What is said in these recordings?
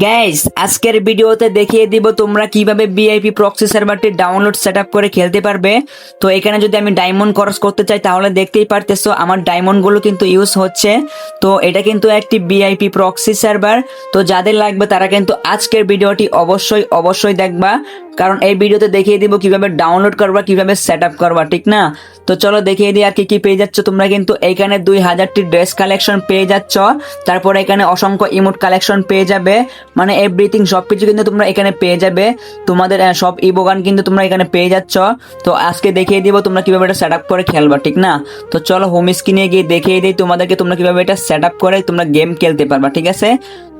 Gas আজকের ভিডিওতে দেখিয়ে দিব তোমরা কীভাবে বিআইপি প্রক্সি সার্ভারটি ডাউনলোড সেট করে খেলতে পারবে। তো এখানে যদি আমি ডায়মন্ড খরচ করতে চাই, তাহলে দেখতেই পারতেছো আমার ডায়মন্ডগুলো কিন্তু ইউজ হচ্ছে। তো এটা কিন্তু একটি বিআইপি প্রক্সি সার্ভার তো যাদের লাগবে তারা কিন্তু আজকের ভিডিওটি অবশ্যই অবশ্যই দেখবা। কারণ এই ভিডিওতে দেখিয়ে দিব কীভাবে ডাউনলোড করবা, কীভাবে সেট আপ করবা, ঠিক না? তো চলো দেখিয়ে দিই আর কি কি পেয়ে যাচ্ছ। তোমরা কিন্তু এইখানে দুই হাজারটি ড্রেস কালেকশন পেয়ে যাচ্ছ। তারপরে এখানে অসংখ্য ইমোট কালেকশন পেয়ে যাবে। মানে এভরিথিং সবকিছু কিন্তু তোমরা এখানে পেয়ে যাবে। তোমাদের সব ইবোগান কিন্তু তোমরা এখানে পেয়ে যাচ্ছ। তো আজকে দেখিয়ে দিব তোমরা কীভাবে এটা সেট আপ করে খেলবা, ঠিক না? তো চলো হোম স্ক্রিনে গিয়ে দেখিয়ে দিই তোমাদেরকে তোমরা কীভাবে এটা সেট আপ করে তোমরা গেম খেলতে পারবা, ঠিক আছে?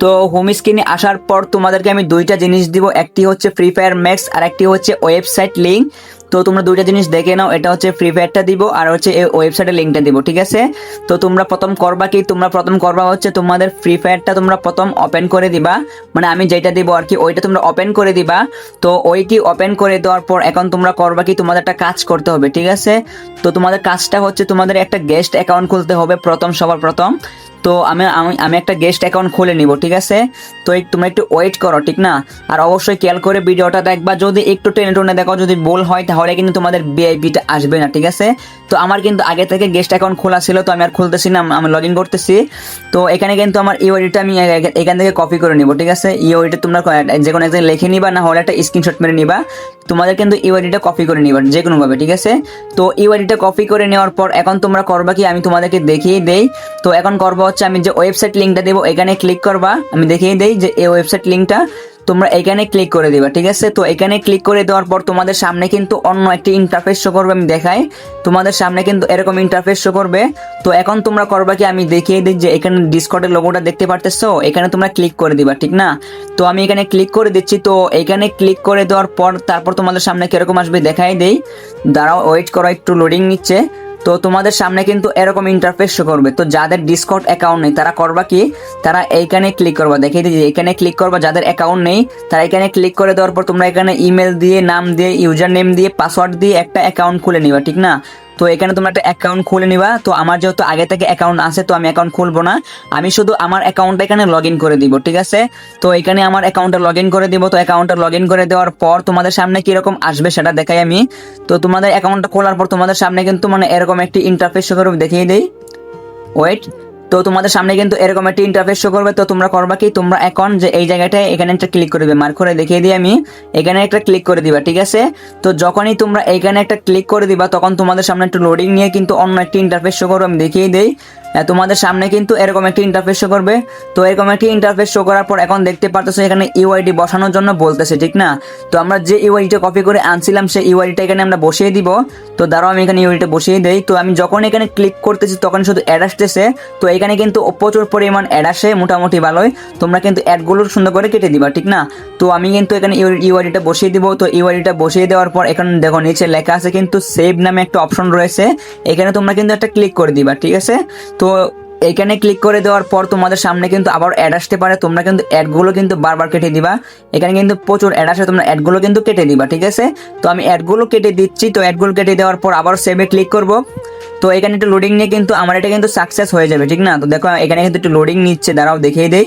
তো হোম স্ক্রিনে আসার পর তোমাদেরকে আমি দুইটা জিনিস দিব। একটি হচ্ছে ফ্রি ফায়ার ম্যাক্স আর একটি হচ্ছে ওয়েবসাইট লিঙ্ক তো তোমরা দুইটা জিনিস দেখে নাও, এটা হচ্ছে ফ্রি ফায়ারটা দিব আর হচ্ছে এই ওয়েবসাইটের লিঙ্কটা দিব, ঠিক আছে? তো তোমরা প্রথম করবা কি, তোমরা প্রথম করবা হচ্ছে তোমাদের ফ্রি ফায়ারটা তোমরা প্রথম ওপেন করে দিবা। মানে আমি যেটা দিব আর কি, ওইটা তোমরা ওপেন করে দিবা। তো ওইটি ওপেন করে দেওয়ার পর এখন তোমরা করবা কি, তোমাদের একটা কাজ করতে হবে, ঠিক আছে? তো তোমাদের কাজটা হচ্ছে তোমাদের একটা গেস্ট অ্যাকাউন্ট খুলতে হবে প্রথম, সবার প্রথম। তো আমি আমি একটা গেস্ট অ্যাকাউন্ট খুলে নিব, ঠিক আছে? তো তোমরা একটু ওয়েট করো, ঠিক না? আর অবশ্যই খেয়াল করে ভিডিওটা দেখবা, যদি একটু টেনে টেনে দেখো, যদি বল হয়, তাহলে কিন্তু তোমাদের বিআইপিটা আসবে না, ঠিক আছে? তো আমার কিন্তু আগে থেকে গেস্ট অ্যাকাউন্ট খোলা ছিল, তো আমি আর খুলতেছি না, আমি লগ ইন করতেছি। তো এখানে কিন্তু আমার ইওডিটা আমি এখান থেকে কপি করে নিব, ঠিক আছে? ইওডিটা তোমরা ক- যে কোনো একদিন লিখে নিবা, না হলে একটা স্ক্রিনশট মেরে নিবা। তোমাদের কিন্তু ইউআইডিটা কপি করে নিবার যে কোনো ভাবে ঠিক আছে? তো ইউআইডিটা কপি করে নেওয়ার পর এখন তোমরা করবা কি? আমি তোমাদেরকে দেখিয়ে দেই। তো এখন করবা হচ্ছে আমি যে ওয়েবসাইট লিঙ্কটা দেবো, এখানে ক্লিক করবা। আমি দেখিয়ে দেই যে এই ওয়েবসাইট লিঙ্কটা তোমরা এখানে ক্লিক করে দিবা, ঠিক আছে? তো এখানে ক্লিক করে দেওয়ার পর তোমাদের সামনে কিন্তু অন্য একটি ইন্টারফেস শো করবে, আমি দেখাই। তোমাদের সামনে কিন্তু এরকম ইন্টারফেস শো করবে। তো এখন তোমরা করবা কি, আমি দেখিয়ে দিই যে এখানে ডিসকর্ডের লোগোটা দেখতে পারতেছো? এখানে তোমরা ক্লিক করে দিবা, ঠিক না? তো আমি এখানে ক্লিক করে দিচ্ছি, তো এখানে ক্লিক করে দেওয়ার পর তারপর তোমাদের সামনে কীরকম আসবে দেখাই দেই। দাঁড়াও ওয়েট করো, একটু লোডিং নিচ্ছে। তো তোমাদের সামনে কিন্তু এরকম ইন্টারফেস শো করবে। তো যাদের ডিসকাউন্ট অ্যাকাউন্ট নেই, তারা করবা কি? তারা এইখানে ক্লিক করবা। দেখিয়ে দিচ্ছি এখানে ক্লিক করবা, যাদের অ্যাকাউন্ট নেই, তারা এখানে ক্লিক করে দেওয়ার পর তোমরা এখানে ইমেল দিয়ে, নাম দিয়ে ইউজার নেম দিয়ে পাসওয়ার্ড দিয়ে একটা অ্যাকাউন্ট খুলে নিবা, ঠিক না? তো এখানে তোমরা একটা অ্যাকাউন্ট খুলে নিবা। তো আমার যেহেতু আগে থেকে অ্যাকাউন্ট আছে, তো আমি অ্যাকাউন্ট খুলবো না। আমি শুধু আমার অ্যাকাউন্টটা এখানে লগ ইন করে দিব, ঠিক আছে? তো এখানে আমার অ্যাকাউন্টটা লগ ইন করে দিব। তো অ্যাকাউন্টটা লগ ইন করে দেওয়ার পর তোমাদের সামনে কীরকম আসবে সেটা দেখাই আমি। তো তোমাদের অ্যাকাউন্টটা খোলার পর তোমাদের সামনে কিন্তু মানে এরকম একটি ইন্টারফেস দেখিয়ে দেই। ওয়েট তো তোমাদের সামনে কিন্তু এরকম একটা ইন্টারফেস শো করবে। তো তোমরা করবা কি? তোমরা এখন যে এই জায়গাটায় এখানে একটা ক্লিক করে দিবে। মার্ক করে দেখিয়ে দিই আমি। এখানে একটা ক্লিক করে দিবা, ঠিক আছে? তো যখনই তোমরা এখানে একটা ক্লিক করে দিবা, তখন তোমাদের সামনে একটু লোডিং নিয়ে কিন্তু অন্য একটা ইন্টারফেস শো করবে। আমি দেখিয়ে দেই। তোমাদের সামনে কিন্তু এরকম একটি ইন্টারফেস শো করবে। তো এরকম একটি ইন্টারফেস শো করার পর এখন দেখতে পারতেছো এখানে ইউআইডি বসানোর জন্য বলতেছে, ঠিক না? তো আমরা যে ইউআইডিটা কপি করে আনছিলাম, সেই ইউআইডিটা এখানে আমরা বসিয়ে দিব। তো দাঁড়াও, আমি এখানে ইউআইডিটা বসিয়ে দেই। তো আমি যখন এখানে ক্লিক করতেছি, তখন শুধু অ্যাড আসতেছে। তো এখানে কিন্তু প্রচুর পরিমাণ অ্যাড আসে, মোটামুটি ভালোই। তোমরা কিন্তু অ্যাডগুলো সুন্দর করে কেটে দিবা, ঠিক না? তো আমি কিন্তু এখানে ইউআইডিটা বসিয়ে দিব। তো ইউআইডিটা বসিয়ে দেওয়ার পর এখানে দেখো, নিচে লেখা আছে কিন্তু সেভ নামে একটা অপশন রয়েছে। এখানে তোমরা কিন্তু একটা ক্লিক করে দিবা, ঠিক আছে? তো এখানে ক্লিক করে দেওয়ার পর তোমাদের সামনে কিন্তু আবার অ্যাড আসতে পারে। তোমরা কিন্তু অ্যাডগুলো কিন্তু বারবার কেটে দিবা। এখানে কিন্তু প্রচুর অ্যাড আসে, তোমরা অ্যাডগুলো কিন্তু কেটে দিবা, ঠিক আছে? তো আমি অ্যাডগুলো কেটে দিচ্ছি, তো অ্যাডগুলো কেটে দেওয়ার পর আবার সেভে ক্লিক করব। তো এখানে একটু লোডিং নিয়ে কিন্তু আমার এটা কিন্তু সাকসেস হয়ে যাবে, ঠিক না? তো দেখো, এখানে কিন্তু একটু লোডিং নিচ্ছে, দাঁড়াও দেখিয়ে দেই।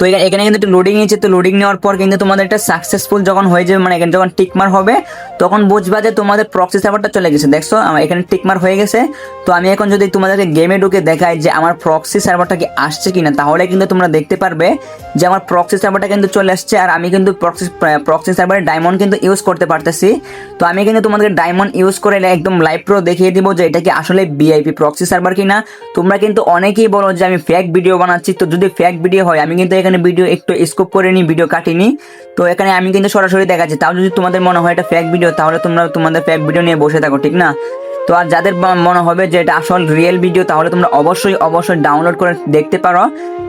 তো এখানে কিন্তু একটু লোডিং নিচ্ছে তো লোডিং নেওয়ার পর কিন্তু তোমাদের একটা সাকসেসফুল যখন হয়ে যাবে মানে এখানে যখন টিকমার হবে, তখন বুঝবা যে তোমাদের প্রক্সি সার্ভারটা চলে গেছে। দেখছ আমার এখানে টিকমার হয়ে গেছে। তো আমি এখন যদি তোমাদেরকে গেমে ঢুকে দেখাই যে আমার প্রক্সি সার্ভারটা কি আসছে কিনা, তাহলে কিন্তু তোমরা দেখতে পারবে যে আমার প্রক্সি সার্ভারটা কিন্তু চলে আসছে। আর আমি কিন্তু প্রক্সি প্রক্সি সার্ভারে ডায়মন্ড কিন্তু ইউজ করতে পারতেছি। তো আমি কিন্তু তোমাদেরকে ডায়মন্ড ইউজ করে একদম লাইভ প্রো দেখিয়ে দিব যে এটা কি আসলে বিআইপি প্রক্সি সার্ভার কিনা। তোমরা কিন্তু অনেকেই বলো যে আমি ফেক ভিডিও বানাচ্ছি। তো যদি ফেক ভিডিও হয়, আমি কিন্তু এখানে ভিডিও একটু স্কোপ করে নিই ভিডিও কাটিনি তো এখানে আমি কিন্তু সরাসরি দেখাচ্ছি। তাও যদি তোমাদের মনে হয় এটা ফেক ভিডিও তাহলে তোমরা তোমাদের ফেক ভিডিও নিয়ে বসে থাকো, ঠিক না? তো আর যাদের মনে হবে যে এটা আসল রিয়েল ভিডিও তাহলে তোমরা অবশ্যই অবশ্যই ডাউনলোড করে দেখতে পারো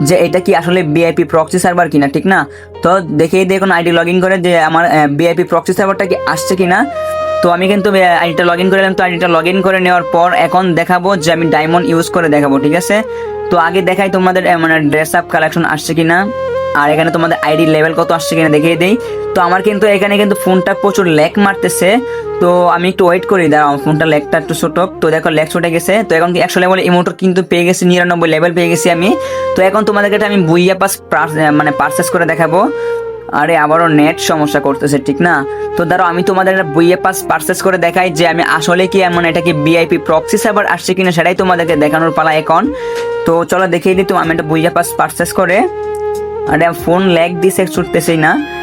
যে এটা কি আসলে বিআইপি প্রক্সি সার্ভার কিনা, ঠিক না? তো দেখেই দেখুন আইডি লগ ইন করে যে আমার বিআইপি প্রক্সি সার্ভারটা কি আসছে কিনা। তো আমি কিন্তু আইডিটা লগ ইন করে নিলাম তো আইডিটা লগ ইন করে নেওয়ার পর এখন দেখাবো যে আমি ডায়মন্ড ইউজ করে দেখাবো, ঠিক আছে? তো আগে দেখাই তোমাদের মানে ড্রেস আপ কালেকশন আসছে কিনা। আর এখানে তোমাদের আইডি লেভেল কত আসছে কিনা দেখিয়ে দিই। তো আমার কিন্তু এখানে কিন্তু ফোনটা প্রচুর ল্যাক মারতেছে। তো আমি একটু ওয়েট করি, দাঁড়াও, ফোনটা ল্যাকটা একটু ছোট। তো দেখো ল্যাক ছুটে গেছে। তো এখন একশো লেভেল ইমোটর কিন্তু পেয়ে গেছি, নিরানব্বই লেভেল পেয়ে গেছি আমি। তো এখন তোমাদেরকে আমি বুইয়া পাস মানে পারচেস করে দেখাবো। আরে, আবারও নেট সমস্যা করতেছে, ঠিক না? তো ধরো আমি তোমাদের একটা বইয়ে পাস পারচেস করে দেখাই যে আমি আসলে কি এমন এটা কি বিআইপি প্রক্সি সার্ভার আসছে কিনা সেটাই তোমাদেরকে দেখানোর পালা এখন। তো চলো দেখিয়ে দিই, তো আমি একটা বইয়া পাস পারচেস করে। আরে ফোন ল্যাগ দিছে, ছুটতেছেই না।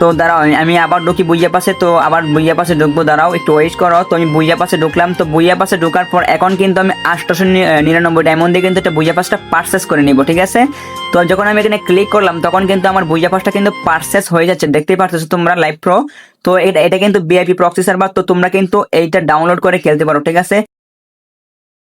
তো দাঁড়াও, আমি- আবার ঢুকি বইয়া পাশে তো আবার বইয়া পাশে ঢুকবো, দাঁড়াও, একটু ওয়েট করো। তো আমি বইয়া পাশে ঢুকলাম, তো বইয়া পাশে ঢোকার পর এখন কিন্তু আমি আটশোশো নিরানব্বই ডায়মন্ড দিয়ে কিন্তু একটা বইয়া পাসটা পারচেস করে নিব, ঠিক আছে? তো যখন আমি এখানে ক্লিক করলাম, তখন কিন্তু আমার বইয়া পাসটা কিন্তু পারচেস হয়ে যাচ্ছে। দেখতেই পারতেছো তোমরা লাইভ প্রো তো এটা এটা কিন্তু বিআইপি প্রক্সি সার্ভার তো তোমরা কিন্তু এইটা ডাউনলোড করে খেলতে পারো, ঠিক আছে?